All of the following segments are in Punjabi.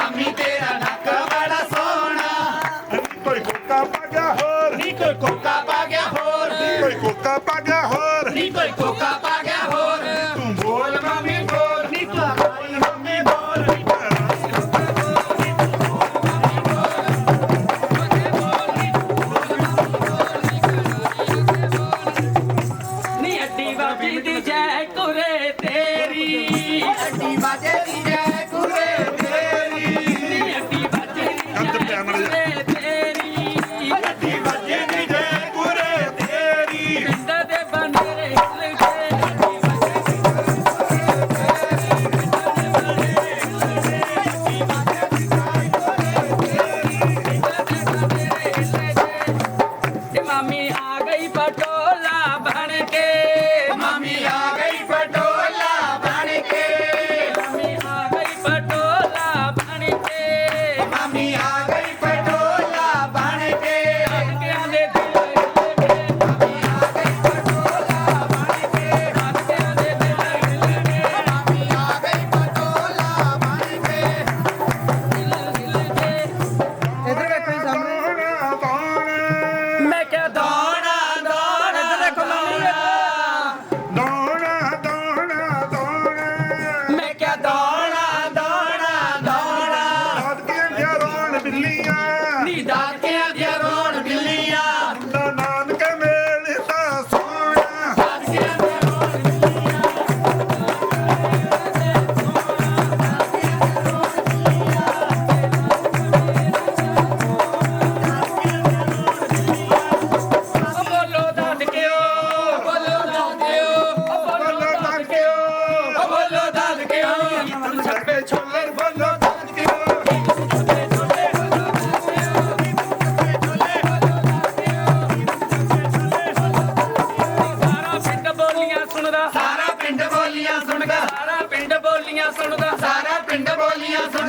ਮਾਮੀ ਤੇਰਾ ਨੱਕ ਬੜਾ ਸੋਹਣਾ। ਨੀ ਕੋਈ ਕੋਕਾ ਪਾ ਗਿਆ ਹੋਰ। ਨੀ ਕੋਈ ਕੋਕਾ ਪਾ ਗਿਆ ਹੋਰ। ਨੀ ਕੋਈ ਕੋਕਾ ਪਾ ਗਿਆ ਹੋਰ। ਨੀ ਕੋਈ ਕੋਕਾ ਮਾਮੀ ਆ ਗਈ ਪਟੋਲਾ।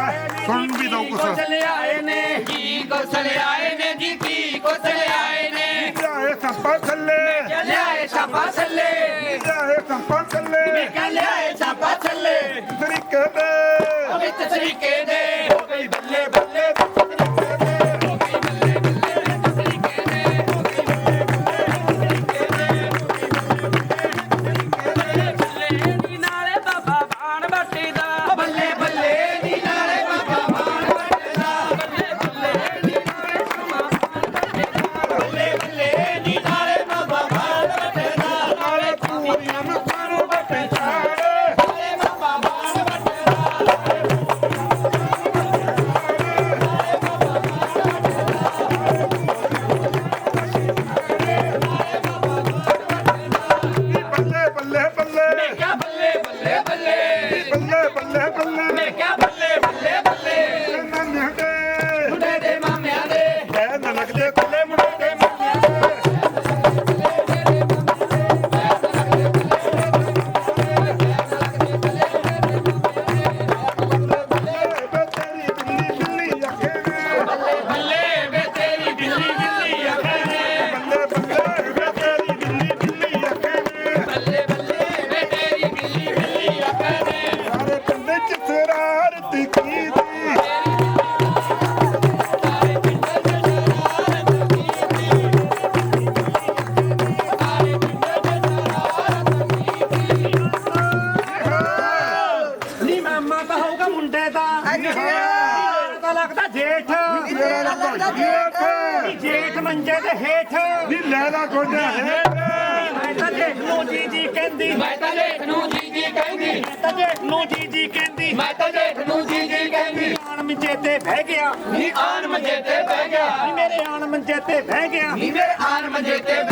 ਹੈਂ? ਸੁਣਨ ਨੂੰ ਵੀ ਦਓ ਕੁਛ ਆਏ ਨੇ? ਜੀ ਕੋਸਲ ਆਏ ਨੇ ਜੀ? ਕੀ ਕੋਸਲ ਆਏ ਨੇ? ਲਿਆਏ ਸੰਪਾ ਥੱਲੇ। ਲਿਆਏ ਛਾਪਾ ਥੱਲੇ। ਲਿਆਏ ਸੰਪਾ ਥੱਲੇ। ਮੈਂ ਕਹ ਲਿਆਏ ਛਾਪਾ ਥੱਲੇ। ਤਰੀਕੇ ਦੇ। ਅਮਿਤ ਤਰੀਕੇ ਸਨਕ ਦੇ ਕੁੱਲੇ ਮੁੰਡੇ ਮੁੰਡੇ Thank you. ਜੇਠ ਜੇਠ ਮੰਜੇ ਦੇ ਹੇਠ? ਨੀ ਲੈਣਾ ਗੋਡਾ ਹੈ ਮੈਂ ਤਾਂ ਜੇਠ ਨੂੰ ਜੀ ਜੀ ਕਹਿੰਦੀ। ਮੈਂ ਤਾਂ ਜੇਠ ਨੂੰ ਜੀ ਜੀ ਕਹਿੰਦੀ। ਮੈਂ ਤਾਂ ਜੇਠ ਨੂੰ ਜੀ ਜੀ ਕਹਿੰਦੀ। ਮੈਂ ਤਾਂ ਜੇਠ ਨੂੰ ਜੀ ਜੀ ਕਹਿੰਦੀ। ਆਣ ਮੰਜੇ ਤੇ ਬਹਿ ਗਿਆ। ਨੀ ਆਣ ਮੰਜੇ ਤੇ ਬਹਿ ਗਿਆ। ਨੀ ਮੇਰੇ ਆਣ ਮੰਜੇ ਤੇ ਬਹਿ ਗਿਆ। ਨੀ ਮੇਰੇ ਆਣ ਮੰਜੇ ਤੇ